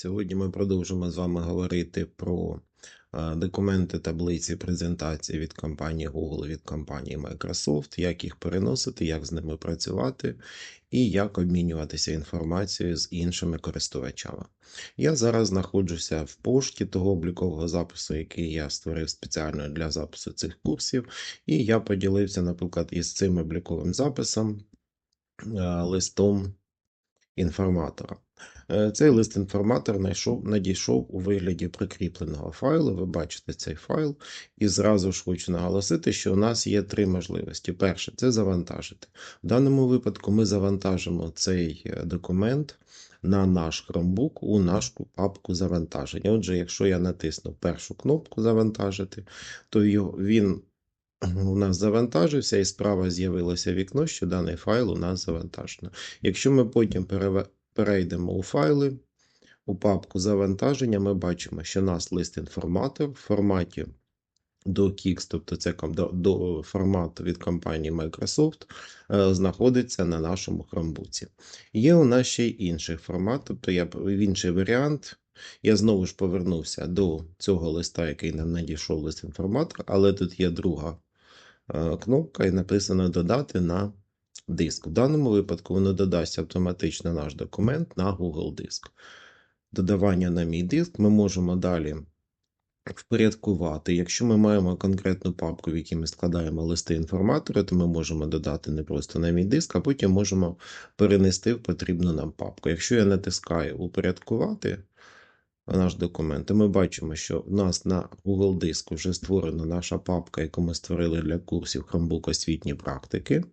Сьогодні ми продовжимо з вами говорити про е, документи, таблиці, презентації від компанії Google, від компанії Microsoft, як їх переносити, як з ними працювати і як обмінюватися інформацією з іншими користувачами. Я зараз знаходжуся в пошті того облікового запису, який я створив спеціально для запису цих курсів, і я поділився, наприклад, із цим обліковим записом е, листом інформатора. Е, Цей лист інформатор надійшов у вигляді прикріпленого файлу. Ви бачите цей файл. І зразу ж хочу наголосити, що у нас є три можливості. Перше це завантажити. В даному випадку ми завантажимо цей е, документ на наш Chromebook у нашу папку завантаження. Отже, якщо я натисну першу кнопку завантажити, то він у нас завантажився, і справа з'явилося вікно, що даний файл у нас завантажено. Якщо ми потім переве- перейдемо у файли, у папку завантаження, ми бачимо, що у нас лист інформатор в форматі DocX, тобто це до, формату від компанії Microsoft, е, знаходиться на нашому Chromebook. Є у нас ще й інший формат, тобто я інший варіант. Я знову ж повернувся до цього листа, який нам надійшов лист інформатор, але тут є друга е, кнопка і написано додати на диск. В даному випадку воно додасть автоматично наш документ на Google диск. Додавання на мій диск ми можемо далі впорядкувати. Якщо ми маємо конкретну папку, в якій ми складаємо листи інформатора, то ми можемо додати не просто на мій диск, а потім можемо перенести в потрібну нам папку. Якщо я натискаю упорядкувати наш документ, то ми бачимо, що в нас на Google диску вже створена наша папка, яку ми створили для курсів Chromebook освітні практики.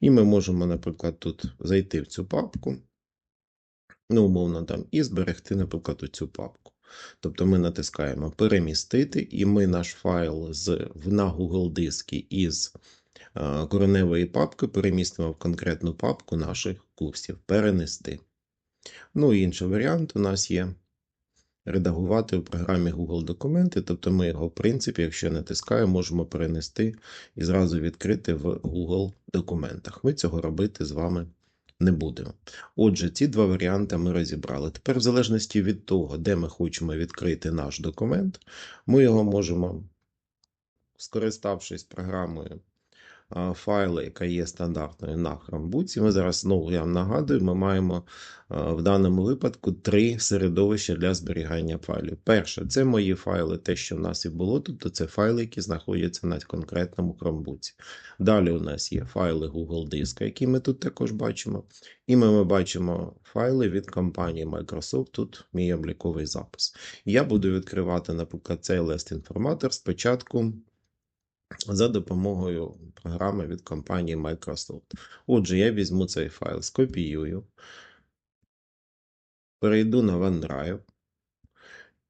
І ми можемо, наприклад, тут зайти в цю папку, ну, умовно там, і зберегти, наприклад, цю папку. Тобто ми натискаємо перемістити, і ми наш файл з на Google диски із е, кореневої папки перемістимо в конкретну папку наших курсів. Перенести. Ну, і інший варіант у нас є редагувати в програмі Google документи, тобто ми його, в принципі, якщо натискаємо, можемо перенести і зразу відкрити в Google документах. Ми цього робити з вами не будемо. Отже, ці два варіанти ми розібрали. Тепер, в залежності від того, де ми хочемо відкрити наш документ, ми його можемо, скориставшись програмою а, файли, яка є стандартною на Chromebook. Ми зараз знову я вам нагадую, ми маємо в даному випадку три середовища для зберігання файлів. Перше, це мої файли, те, що в нас і було, тобто це файли, які знаходяться на конкретному Chromebook. Далі у нас є файли Google диска, які ми тут також бачимо. І ми, ми бачимо файли від компанії Microsoft. Тут мій обліковий запис. Я буду відкривати, наприклад, цей лист інформатор спочатку за допомогою програми від компанії Microsoft. Отже, я візьму цей файл, скопіюю, перейду на OneDrive.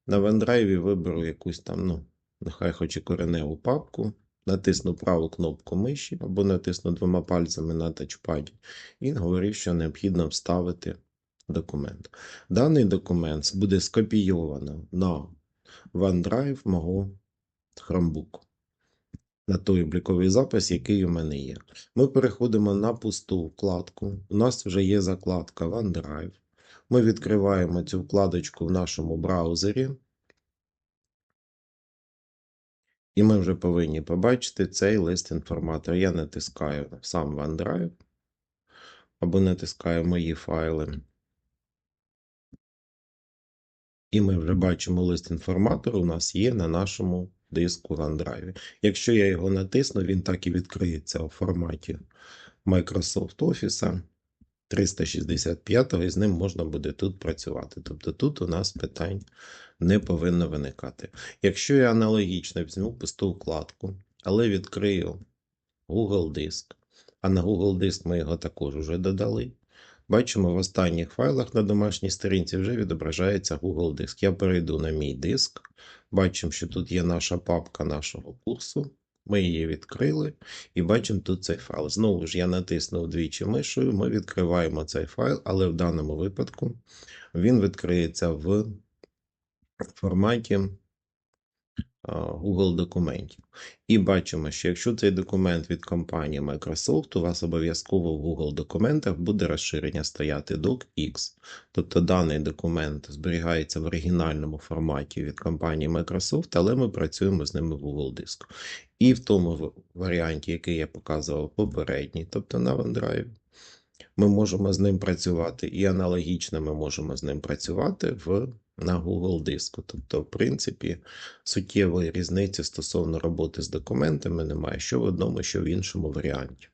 На OneDrive виберу якусь там, ну, нехай хоч і кореневу папку, натисну праву кнопку миші або натисну двома пальцями на тачпаді і говорю, що необхідно вставити документ. Даний документ буде скопійовано на OneDrive мого Chromebook на той обліковий запис, який у мене є. Ми переходимо на пусту вкладку. У нас вже є закладка OneDrive. Ми відкриваємо цю вкладочку в нашому браузері. І ми вже повинні побачити цей лист інформатора. Я натискаю сам OneDrive або натискаю мої файли. І ми вже бачимо лист інформатора у нас є на нашому диску в OneDrive. Якщо я його натисну, він так і відкриється у форматі Microsoft Office 365, і з ним можна буде тут працювати. Тобто тут у нас питань не повинно виникати. Якщо я аналогічно візьму пусту вкладку, але відкрию Google диск, а на Google диск ми його також вже додали. Бачимо, в останніх файлах на домашній сторінці вже відображається Google диск. Я перейду на мій диск. Бачимо, що тут є наша папка нашого курсу. Ми її відкрили і бачимо тут цей файл. Знову ж я натиснув двічі мишою, ми відкриваємо цей файл, але в даному випадку він відкриється в форматі Google документів. І бачимо, що якщо цей документ від компанії Microsoft, у вас обов'язково в Google документах буде розширення стояти docx. Тобто даний документ зберігається в оригінальному форматі від компанії Microsoft, але ми працюємо з ними в Google диску. І в тому варіанті, який я показував попередній, тобто на OneDrive, ми можемо з ним працювати, і аналогічно ми можемо з ним працювати в, на Google диску. Тобто, в принципі, суттєвої різниці стосовно роботи з документами немає, що в одному, що в іншому варіанті.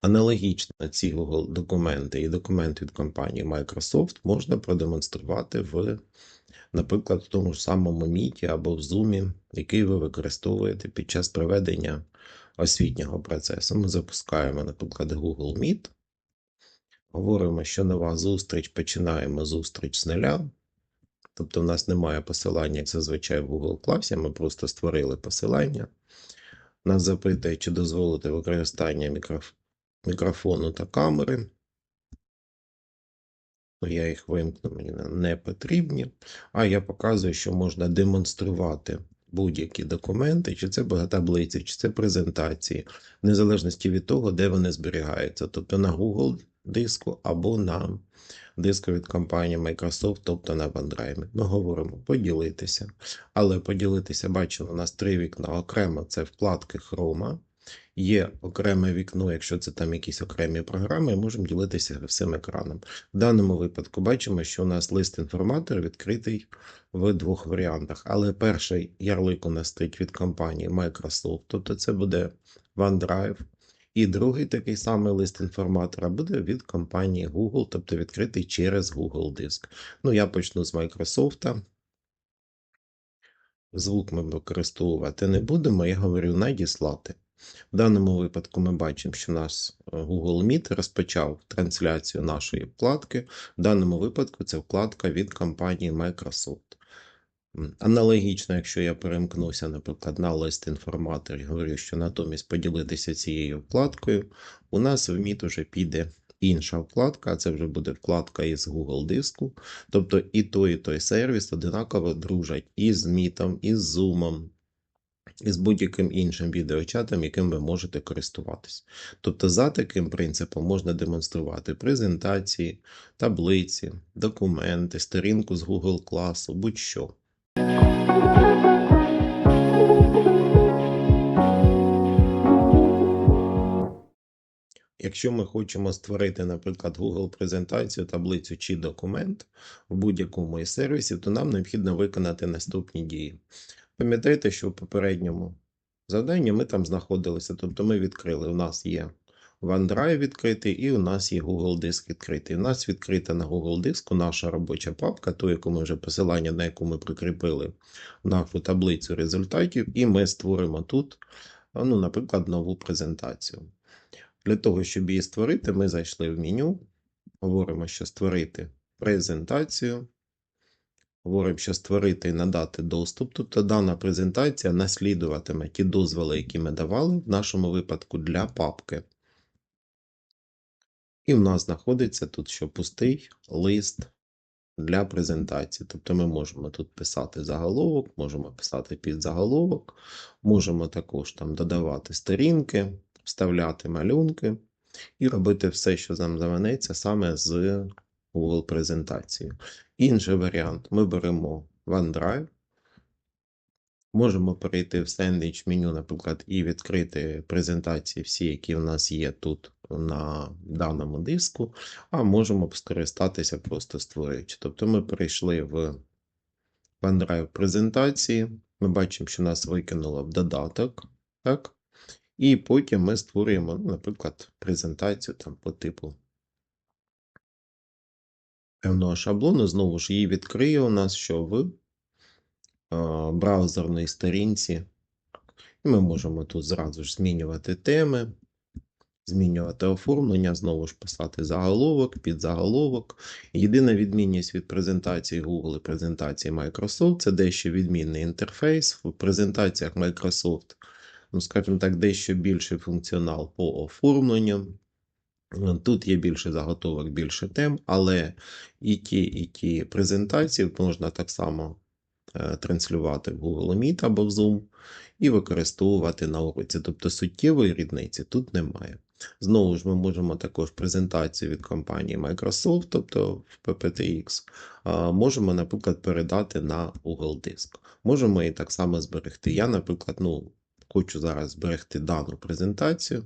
Аналогічно ці Google документи і документ від компанії Microsoft можна продемонструвати в, наприклад, в тому ж самому Meet або в Zoom, який ви використовуєте під час проведення освітнього процесу. Ми запускаємо, наприклад, Google Meet. Говоримо, що нова зустріч, починаємо зустріч з нуля. Тобто, в нас немає посилання, як зазвичай в Google класі, ми просто створили посилання. Нас запитує, чи дозволити використання мікроф... мікрофону та камери. Ну, Я їх вимкну, мені не- потрібні. А я показую, що можна демонструвати будь-які документи, чи це таблиці, чи це презентації, в незалежності від того, де вони зберігаються. Тобто на Google диску або на диску від компанії Microsoft, тобто на OneDrive. Ми говоримо поділитися. Але поділитися, бачимо, у нас три вікна окремо це вкладки Chrome. Є окреме вікно, якщо це там якісь окремі програми, можемо ділитися всім екраном. В даному випадку бачимо, що у нас лист інформатор відкритий в двох варіантах. Але перший ярлик у нас стоїть від компанії Microsoft, тобто це буде OneDrive. І другий такий самий лист інформатора буде від компанії Google, тобто відкритий через Google Диск. Ну, я почну з Microsoft. Звук ми використовувати не будемо, я говорю надіслати. В даному випадку ми бачимо, що наш е, Google Meet розпочав трансляцію нашої вкладки. В даному випадку це вкладка від компанії Microsoft. Аналогічно, якщо я перемкнуся, наприклад, на лист інформатор і говорю, що натомість поділитися цією вкладкою, у нас в Meet уже піде інша вкладка, а це вже буде вкладка із Google диску. Тобто і той, і той сервіс одинаково дружать і з Meet, і з Zoom, і з будь-яким іншим відеочатом, яким ви можете користуватись. Тобто, за таким принципом можна демонструвати презентації, таблиці, документи, сторінку з Google класу, будь-що. Якщо ми хочемо створити, наприклад, Google презентацію, таблицю чи документ в будь-якому із сервісів, то нам необхідно виконати наступні дії. Пам'ятайте, що в попередньому завданні ми там знаходилися, тобто ми відкрили, у нас є OneDrive відкритий і у нас є Google Диск відкритий. У нас відкрита на Google Диску наша робоча папка, ту, яку ми вже посилання, на яку ми прикріпили нашу таблицю результатів, і ми створимо тут, ну, наприклад, нову презентацію. Для того, щоб її створити, ми зайшли в меню, говоримо, що створити презентацію. Говоримо, що створити і надати доступ. Тобто дана презентація наслідуватиме ті дозволи, які ми давали, в нашому випадку для папки. І в нас знаходиться тут що пустий лист для презентації. Тобто ми можемо тут писати заголовок, можемо писати підзаголовок, можемо також там додавати сторінки, вставляти малюнки і робити все, що нам заманеться саме з Google презентацією. Інший варіант: ми беремо OneDrive, можемо перейти в сендвіч меню, наприклад, і відкрити презентації всі, які в нас є тут на даному диску, а можемо скористатися просто створюючи. Тобто ми перейшли в OneDrive презентації, ми бачимо, що нас викинуло в додаток. Так? І потім ми створюємо, ну, наприклад, презентацію там по типу певного шаблону. Знову ж її відкриє у нас, що в браузерній сторінці. І ми можемо тут зразу ж змінювати теми, змінювати оформлення, знову ж писати заголовок, підзаголовок. Єдина відмінність від презентації Google і презентації Microsoft це дещо відмінний інтерфейс. В презентаціях Microsoft, ну, скажімо так, дещо більший функціонал по оформленню. Тут є більше заготовок, більше тем, але і ті, і ті презентації можна так само е, транслювати в Google Meet або в Zoom і використовувати на уроці. Тобто суттєвої різниці тут немає. Знову ж ми можемо також презентацію від компанії Microsoft, тобто в PPTX, можемо, наприклад, передати на Google Диск. Можемо і так само зберегти. Я, наприклад, ну, хочу зараз зберегти дану презентацію.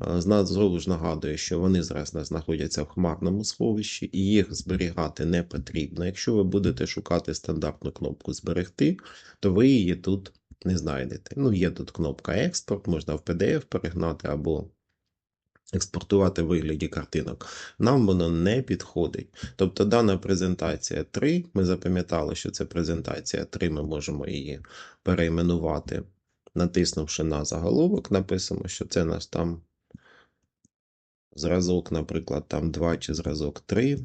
Зна- Знову ж нагадую, що вони зараз нас знаходяться в хмарному сховищі, і їх зберігати не потрібно. Якщо ви будете шукати стандартну кнопку Зберегти, то ви її тут не знайдете. Ну, є тут кнопка Експорт, можна в PDF перегнати або експортувати в вигляді картинок. Нам воно не підходить. Тобто дана презентація 3, ми запам'ятали, що це презентація 3, ми можемо її перейменувати. Натиснувши на заголовок, написано, що це нас там зразок, наприклад, там 2 чи зразок 3.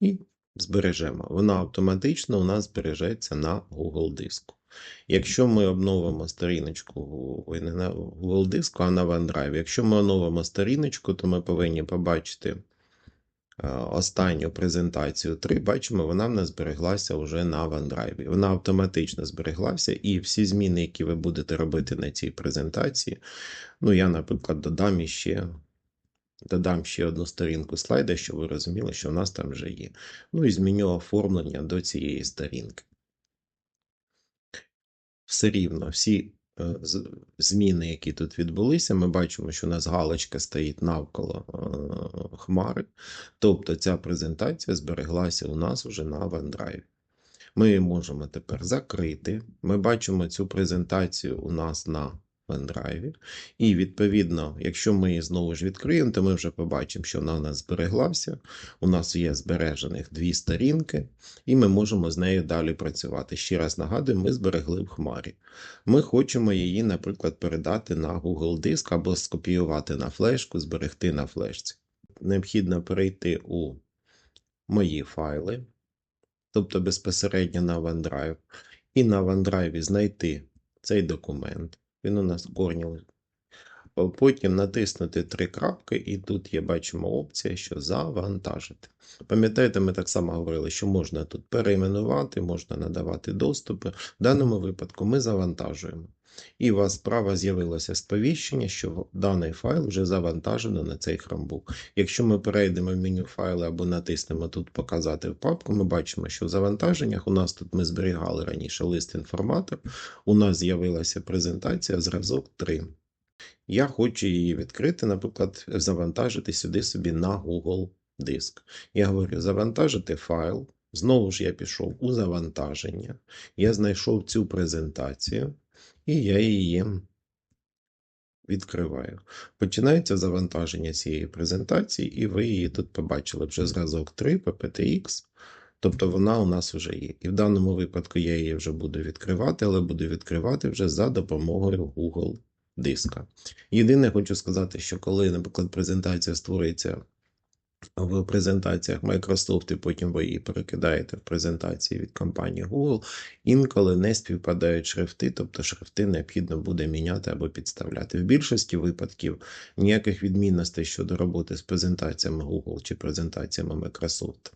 І збережемо. Вона автоматично у нас збережеться на Google диску. Якщо ми обновимо сторіночку, не на Google диску, а на OneDrive. Якщо ми оновимо сторіночку, то ми повинні побачити останню презентацію 3. Бачимо, вона в нас збереглася вже на OneDrive. Вона автоматично збереглася, і всі зміни, які ви будете робити на цій презентації, ну я, наприклад, додам іще. Додам ще одну сторінку слайда, щоб ви розуміли, що в нас там вже є. Ну і зміню оформлення до цієї сторінки. Все рівно всі е, зміни, які тут відбулися, ми бачимо, що у нас галочка стоїть навколо е, хмари. Тобто ця презентація збереглася у нас вже на OneDrive. Ми її можемо тепер закрити. Ми бачимо цю презентацію у нас на OneDrive. І відповідно, якщо ми її знову ж відкриємо, то ми вже побачимо, що вона у нас збереглася. У нас є збережених дві сторінки, і ми можемо з нею далі працювати. Ще раз нагадую, ми зберегли в хмарі. Ми хочемо її, наприклад, передати на Google Диск або скопіювати на флешку, зберегти на флешці. Необхідно перейти у мої файли, тобто безпосередньо на OneDrive, і на OneDrive знайти цей документ. Він у нас корні. Потім натиснути три крапки, і тут є, бачимо опція, що завантажити. Пам'ятаєте, ми так само говорили, що можна тут перейменувати, можна надавати доступи. В даному випадку ми завантажуємо. І у вас справа з'явилося сповіщення, що даний файл вже завантажено на цей Chromebook. Якщо ми перейдемо в меню файли або натиснемо тут Показати в папку, ми бачимо, що в завантаженнях у нас тут ми зберігали раніше лист інформатор. У нас з'явилася презентація зразок 3. Я хочу її відкрити, наприклад, завантажити сюди собі на Google диск. Я говорю, завантажити файл. Знову ж я пішов у завантаження. Я знайшов цю презентацію, і я її відкриваю. Починається завантаження цієї презентації, і ви її тут побачили вже зразок 3 PPTX. Тобто вона у нас вже є. І в даному випадку я її вже буду відкривати, але буду відкривати вже за допомогою Google диска. Єдине, хочу сказати, що коли, наприклад, презентація створюється в презентаціях Microsoft, і потім ви її перекидаєте в презентації від компанії Google, інколи не співпадають шрифти, тобто шрифти необхідно буде міняти або підставляти. В більшості випадків ніяких відмінностей щодо роботи з презентаціями Google чи презентаціями Microsoft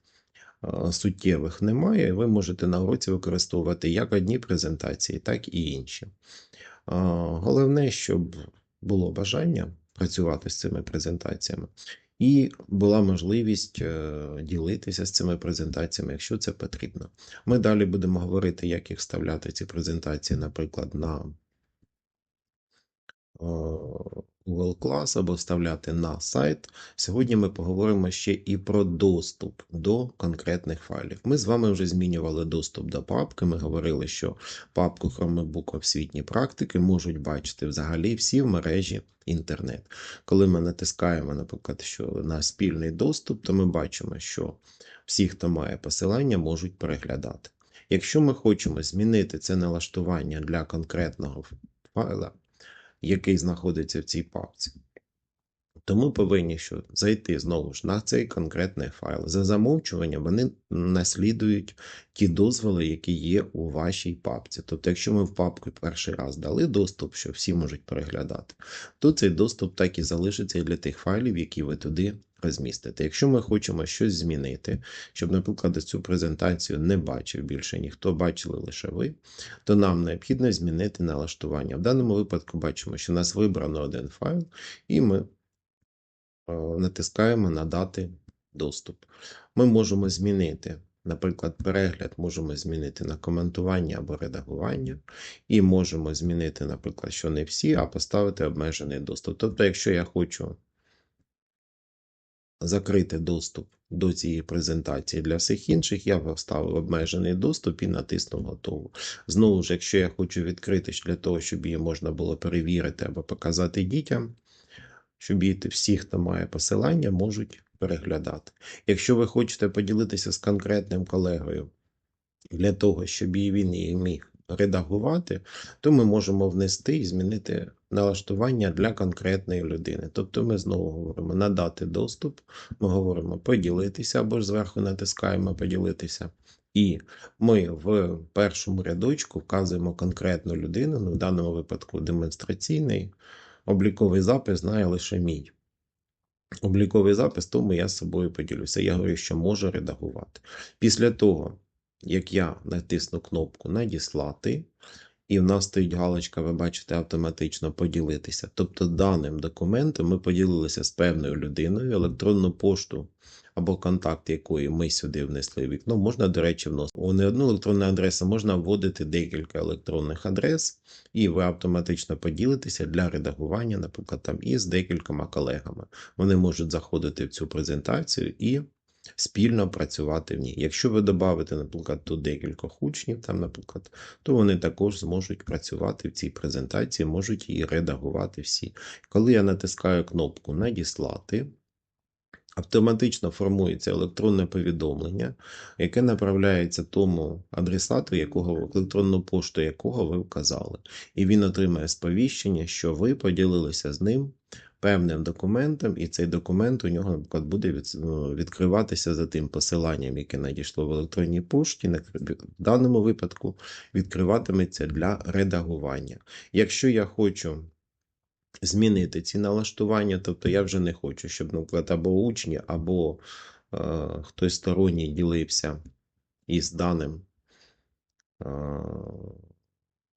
суттєвих немає. Ви можете на уроці використовувати як одні презентації, так і інші. Головне, щоб було бажання працювати з цими презентаціями, і була можливість е, ділитися з цими презентаціями, якщо це потрібно. Ми далі будемо говорити, як їх вставляти ці презентації, наприклад, на Google Class або вставляти на сайт. Сьогодні ми поговоримо ще і про доступ до конкретних файлів. Ми з вами вже змінювали доступ до папки. Ми говорили, що папку Chromebook освітні практики можуть бачити взагалі всі в мережі інтернет. Коли ми натискаємо, наприклад, що на спільний доступ, то ми бачимо, що всі, хто має посилання, можуть переглядати. Якщо ми хочемо змінити це налаштування для конкретного файла, який знаходиться в цій папці, Тому повинні що зайти знову ж на цей конкретний файл. За замовчування вони наслідують ті дозволи, які є у вашій папці. Тобто, якщо ми в папку перший раз дали доступ, що всі можуть переглядати, то цей доступ так і залишиться для тих файлів, які ви туди розмістити. Якщо ми хочемо щось змінити, щоб, наприклад, цю презентацію не бачив більше ніхто, бачили лише ви, то нам необхідно змінити налаштування. В даному випадку бачимо, що у нас вибрано один файл, і ми е, натискаємо Надати доступ. Ми можемо змінити. Наприклад, перегляд можемо змінити на коментування або редагування, і можемо змінити, наприклад, що не всі, а поставити обмежений доступ. Тобто, якщо я хочу закрити доступ до цієї презентації для всіх інших, я вставив обмежений доступ і натиснув готово. Знову ж, якщо я хочу відкрити для того, щоб її можна було перевірити або показати дітям, щоб діти всі, хто має посилання, можуть переглядати. Якщо ви хочете поділитися з конкретним колегою для того, щоб він її міг редагувати, то ми можемо внести і змінити налаштування для конкретної людини. Тобто ми знову говоримо надати доступ, ми говоримо поділитися або ж зверху натискаємо поділитися. І ми в першому рядочку вказуємо конкретну людину, ну, в даному випадку демонстраційний обліковий запис знає лише мій. Обліковий запис, тому я з собою поділюся. Я говорю, що можу редагувати. Після того, як я натисну кнопку Надіслати, і в нас стоїть галочка, ви бачите, автоматично поділитися. Тобто, даним документом ми поділилися з певною людиною, електронну пошту або контакт, якої ми сюди внесли вікно, можна, до речі, вносити. Не одну електронну адресу можна вводити декілька електронних адрес, і ви автоматично поділитеся для редагування, наприклад, там із декількома колегами. Вони можуть заходити в цю презентацію і спільно працювати в ній. Якщо ви додавите, наприклад, тут декількох учнів, там, наприклад, то вони також зможуть працювати в цій презентації, можуть її редагувати всі. Коли я натискаю кнопку Надіслати, автоматично формується електронне повідомлення, яке направляється тому адресату, якого електронну пошту якого ви вказали. І він отримає сповіщення, що ви поділилися з ним певним документом, і цей документ у нього, наприклад, буде ну, відкриватися за тим посиланням, яке надійшло в електронній пошті. В даному випадку відкриватиметься для редагування. Якщо я хочу змінити ці налаштування, тобто я вже не хочу, щоб, наприклад, або учні, або е, хтось сторонній ділився із даним е,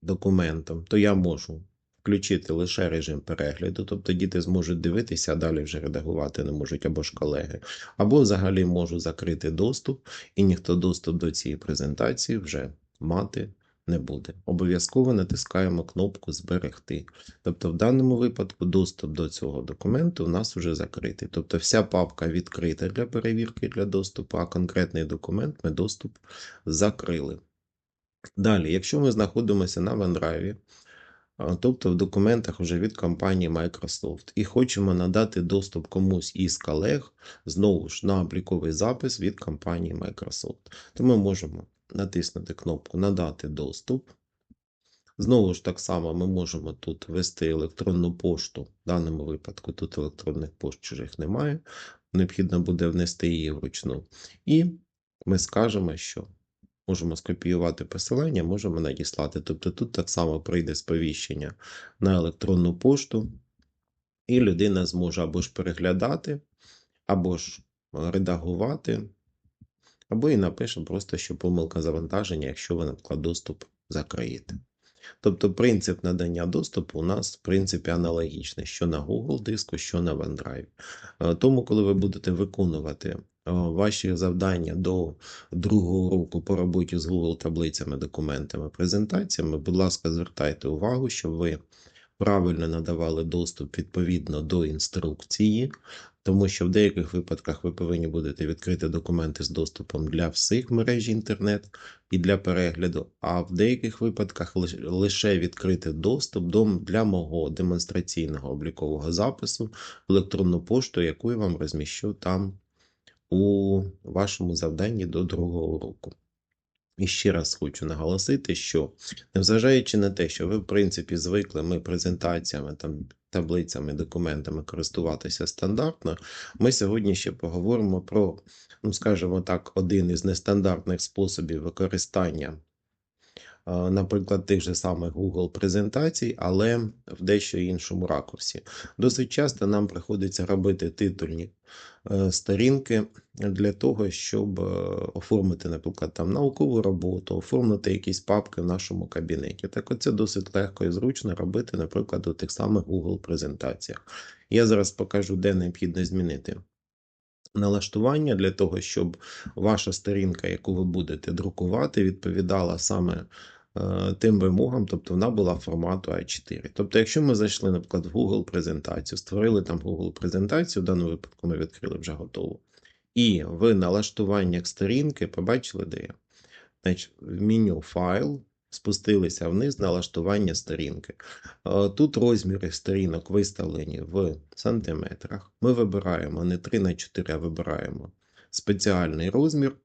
документом, то я можу включити лише режим перегляду, тобто діти зможуть дивитися, а далі вже редагувати не можуть або ж колеги, або взагалі можу закрити доступ, і ніхто доступ до цієї презентації вже мати не буде. Обов'язково натискаємо кнопку Зберегти. Тобто, в даному випадку доступ до цього документу у нас вже закритий. Тобто, вся папка відкрита для перевірки для доступу, а конкретний документ ми доступ закрили. Далі, якщо ми знаходимося на OneDrive, тобто в документах вже від компанії Microsoft, і хочемо надати доступ комусь із колег знову ж на обліковий запис від компанії Microsoft, то ми можемо натиснути кнопку Надати доступ. Знову ж так само ми можемо тут ввести електронну пошту. В даному випадку тут електронних пошт чужих немає. Необхідно буде внести її вручну. І ми скажемо, що можемо скопіювати посилання, можемо надіслати. Тобто тут так само прийде сповіщення на електронну пошту, і людина зможе або ж переглядати, або ж редагувати. Або і напишемо просто, що помилка завантаження, якщо ви, наприклад, доступ закриєте. Тобто принцип надання доступу у нас, в принципі, аналогічний, що на Google диску, що на OneDrive. Е, тому, коли ви будете виконувати е, ваші завдання до другого року по роботі з Google таблицями, документами, презентаціями, будь ласка, звертайте увагу, щоб ви правильно надавали доступ відповідно до інструкції, тому що в деяких випадках ви повинні будете відкрити документи з доступом для всіх мережі інтернет і для перегляду, а в деяких випадках лише відкрити доступ до, для мого демонстраційного облікового запису в електронну пошту, яку я вам розміщу там у вашому завданні до другого року. І ще раз хочу наголосити, що незважаючи на те, що ви, в принципі, звикли ми презентаціями, там, таблицями, документами користуватися стандартно, ми сьогодні ще поговоримо про, ну, скажімо так, один із нестандартних способів використання наприклад, тих же самих Google презентацій, але в дещо іншому ракурсі. Досить часто нам приходиться робити титульні е, сторінки для того, щоб е, оформити, наприклад, там наукову роботу, оформити якісь папки в нашому кабінеті. Так оце досить легко і зручно робити, наприклад, у тих самих Google презентаціях. Я зараз покажу, де необхідно змінити налаштування для того, щоб ваша сторінка, яку ви будете друкувати, відповідала саме тим вимогам, тобто вона була формату А4. Тобто, якщо ми зайшли, наприклад, в Google презентацію, створили там Google презентацію, в даному випадку ми відкрили вже готову. І в налаштуваннях сторінки побачили, де я. Значить, в меню файл спустилися вниз налаштування сторінки. Е, Тут розміри сторінок виставлені в сантиметрах. Ми вибираємо не 3 на 4, а вибираємо спеціальний розмір.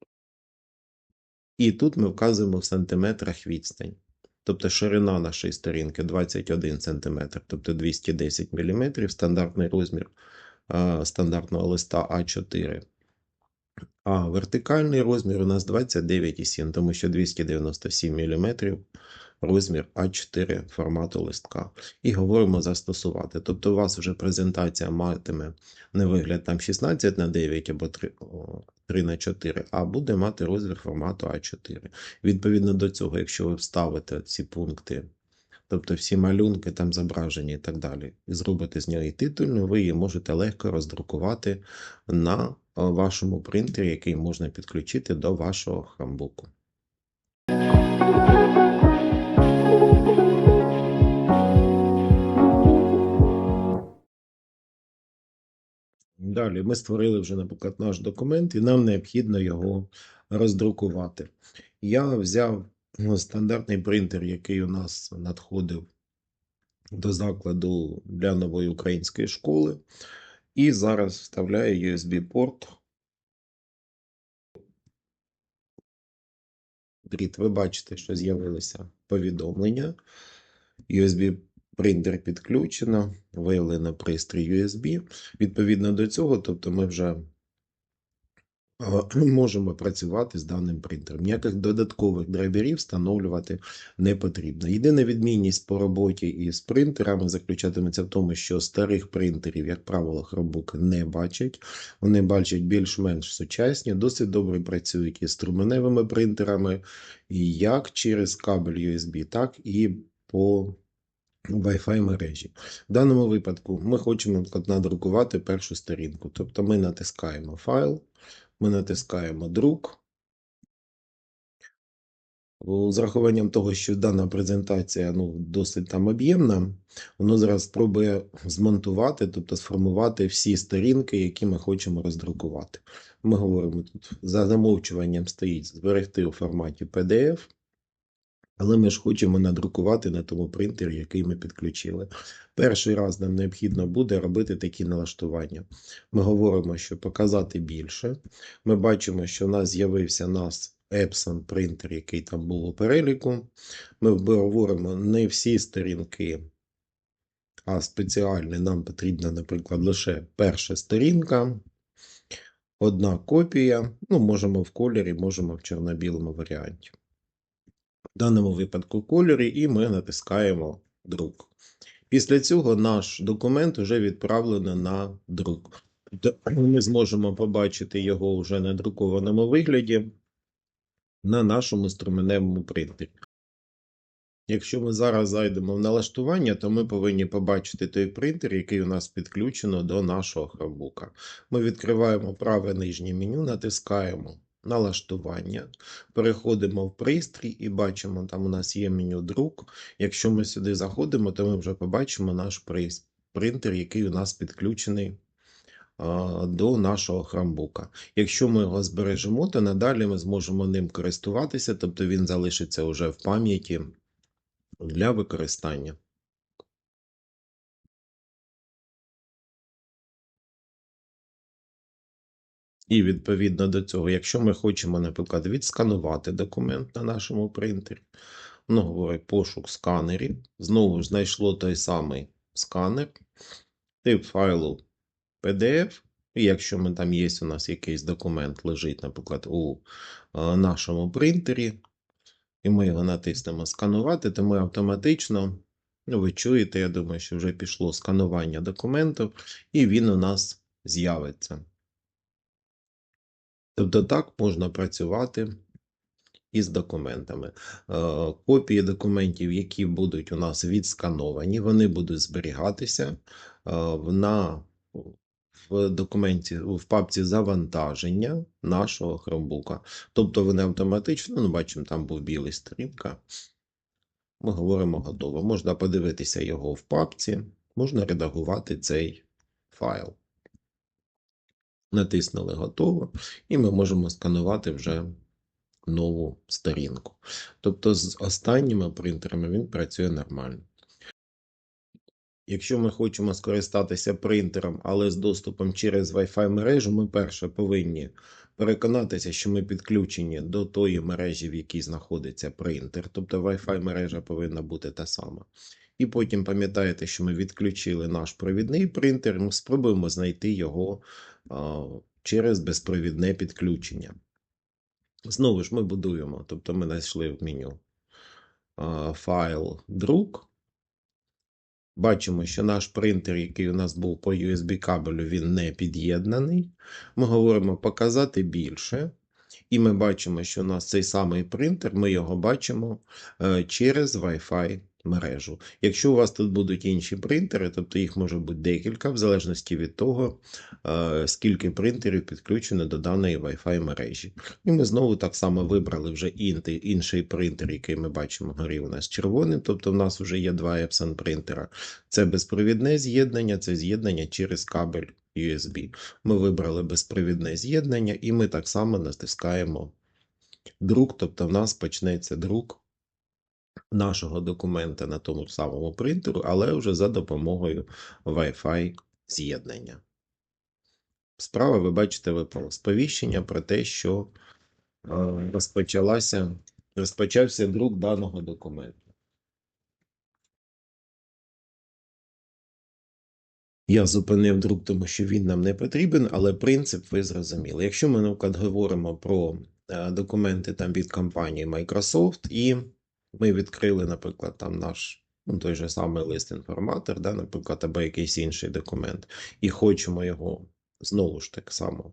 І тут ми вказуємо в сантиметрах відстань. Тобто ширина нашої сторінки 21 см, тобто 210 мм, стандартний розмір е, стандартного листа А4. А вертикальний розмір у нас 29,7, тому що 297 мм розмір А4 формату листка. І говоримо застосувати. Тобто у вас вже презентація матиме не вигляд там 16 на 9 або 3, 3 на 4, а буде мати розмір формату А4. Відповідно до цього, якщо ви вставите ці пункти, тобто всі малюнки там зображені і так далі, і зробите з нього титульну, ви її можете легко роздрукувати на вашому принтері, який можна підключити до вашого храмбуку. Далі ми створили вже, наприклад, наш документ, і нам необхідно його роздрукувати. Я взяв ну, стандартний принтер, який у нас надходив до закладу для нової української школи, і зараз вставляю USB-порт. Ви бачите, що з'явилися повідомлення. USB принтер підключено, виявлено пристрій USB. Відповідно до цього, тобто ми вже е, можемо працювати з даним принтером. Ніяких додаткових драйверів встановлювати не потрібно. Єдина відмінність по роботі із принтерами заключатиметься в тому, що старих принтерів, як правило, хромбуки не бачать. Вони бачать більш-менш сучасні, досить добре працюють із струменевими принтерами, як через кабель USB, так і по Wi-Fi мережі. В даному випадку ми хочемо надрукувати першу сторінку. Тобто ми натискаємо файл, ми натискаємо друк. З рахуванням того, що дана презентація ну, досить там об'ємна, воно зараз спробує змонтувати, тобто сформувати всі сторінки, які ми хочемо роздрукувати. Ми говоримо тут за замовчуванням стоїть зберегти у форматі PDF. Але ми ж хочемо надрукувати на тому принтері, який ми підключили. Перший раз нам необхідно буде робити такі налаштування. Ми говоримо, що показати більше. Ми бачимо, що в нас з'явився нас Epson принтер, який там був у переліку. Ми говоримо не всі сторінки, а спеціальні нам потрібна, наприклад, лише перша сторінка. Одна копія. Ну, можемо в кольорі, можемо в чорно-білому варіанті в даному випадку кольорі, і ми натискаємо друк. Після цього наш документ вже відправлено на друк. Тобто Ми зможемо побачити його вже на друкованому вигляді на нашому струменевому принтері. Якщо ми зараз зайдемо в налаштування, то ми повинні побачити той принтер, який у нас підключено до нашого хромбука. Ми відкриваємо праве нижнє меню, натискаємо налаштування, переходимо в пристрій і бачимо, там у нас є меню друк. Якщо ми сюди заходимо, то ми вже побачимо наш принтер, який у нас підключений до нашого храмбука. Якщо ми його збережемо, то надалі ми зможемо ним користуватися, тобто він залишиться вже в пам'яті для використання. І відповідно до цього, якщо ми хочемо, наприклад, відсканувати документ на нашому принтері, ну, говорить пошук сканерів, знову ж знайшло той самий сканер, тип файлу PDF. І якщо ми там є, у нас якийсь документ лежить, наприклад, у нашому принтері, і ми його натиснемо сканувати, то ми автоматично, ну ви чуєте, я думаю, що вже пішло сканування документу, і він у нас з'явиться. Тобто так можна працювати із документами. Е, Копії документів, які будуть у нас відскановані, вони будуть зберігатися е, на в документі в папці завантаження нашого Chromebook. Тобто вони автоматично, ну бачимо, там був білий сторінка. Ми говоримо готово. Можна подивитися його в папці, можна редагувати цей файл. Натиснули готово, і ми можемо сканувати вже нову сторінку. Тобто з останніми принтерами він працює нормально. Якщо ми хочемо скористатися принтером, але з доступом через Wi-Fi мережу, ми перше повинні переконатися, що ми підключені до тої мережі, в якій знаходиться принтер, тобто Wi-Fi мережа повинна бути та сама. І потім пам'ятаєте, що ми відключили наш провідний принтер, ми спробуємо знайти його через безпровідне підключення. Знову ж ми будуємо, тобто ми знайшли в меню файл друк. Бачимо, що наш принтер, який у нас був по USB кабелю, він не під'єднаний. Ми говоримо показати більше. І ми бачимо, що у нас цей самий принтер, ми його бачимо е, через Wi-Fi мережу. Якщо у вас тут будуть інші принтери, тобто їх може бути декілька, в залежності від того, е, скільки принтерів підключено до даної Wi-Fi мережі. І ми знову так само вибрали вже інший принтер, який ми бачимо горі у нас червоним. Тобто в нас вже є два Epson принтера. Це безпровідне з'єднання, це з'єднання через кабель USB. Ми вибрали безпровідне з'єднання, і ми так само натискаємо друк, тобто в нас почнеться друк нашого документа на тому самому принтеру, але вже за допомогою Wi-Fi з'єднання. Справа, ви бачите, випало сповіщення про те, що е, розпочалася, розпочався друк даного документу. Я зупинив друк, тому що він нам не потрібен, але принцип ви зрозуміли. Якщо ми, наприклад, говоримо про е, документи там від компанії Microsoft, і ми відкрили, наприклад, там наш ну, той же самий лист-інформатор, да, наприклад, або якийсь інший документ, і хочемо його знову ж так само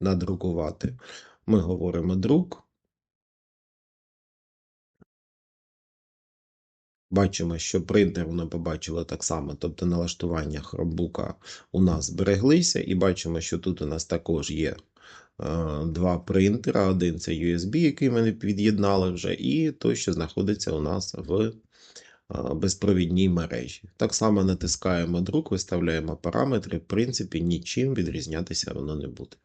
надрукувати. Ми говоримо друк. Бачимо, що принтер воно побачило так само, тобто налаштування Chromebook у нас збереглися, і бачимо, що тут у нас також є два принтера. Один це USB, який ми від'єднали вже, і той, що знаходиться у нас в е, безпровідній мережі. Так само натискаємо друк, виставляємо параметри, в принципі, нічим відрізнятися воно не буде.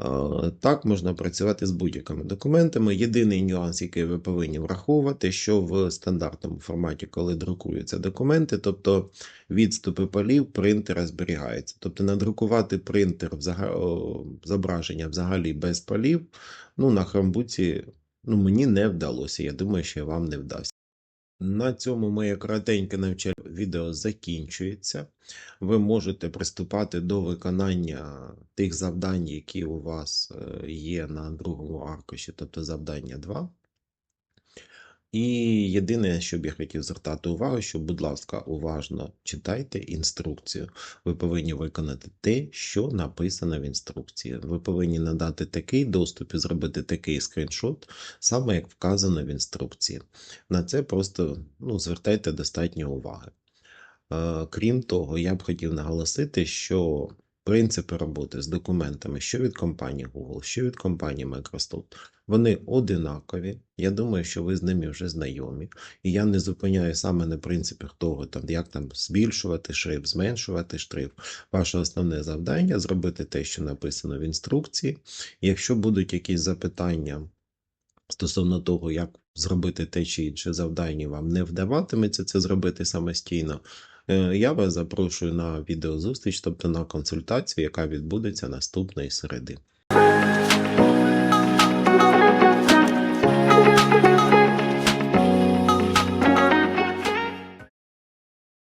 Е, Так можна працювати з будь-якими документами. Єдиний нюанс, який ви повинні враховувати, що в стандартному форматі, коли друкуються документи, тобто відступи полів принтера зберігаються. Тобто надрукувати принтер зображення взагалі без полів, ну на хромбуці ну, мені не вдалося. Я думаю, що вам не вдасться. На цьому моє коротеньке навчальне відео закінчується. Ви можете приступати до виконання тих завдань, які у вас е, є на другому аркуші, тобто завдання 2. І єдине, що б я хотів звертати увагу, що, будь ласка, уважно читайте інструкцію. Ви повинні виконати те, що написано в інструкції. Ви повинні надати такий доступ і зробити такий скріншот, саме як вказано в інструкції. На це просто ну, звертайте достатньо уваги. Е, Крім того, я б хотів наголосити, що принципи роботи з документами, що від компанії Google, що від компанії Microsoft, вони одинакові. Я думаю, що ви з ними вже знайомі. І я не зупиняю саме на принципах того, там, як там збільшувати шрифт, зменшувати шрифт. Ваше основне завдання зробити те, що написано в інструкції. Якщо будуть якісь запитання стосовно того, як зробити те чи інше завдання, вам не вдаватиметься це зробити самостійно. е, Я вас запрошую на відеозустріч, тобто на консультацію, яка відбудеться наступної середи.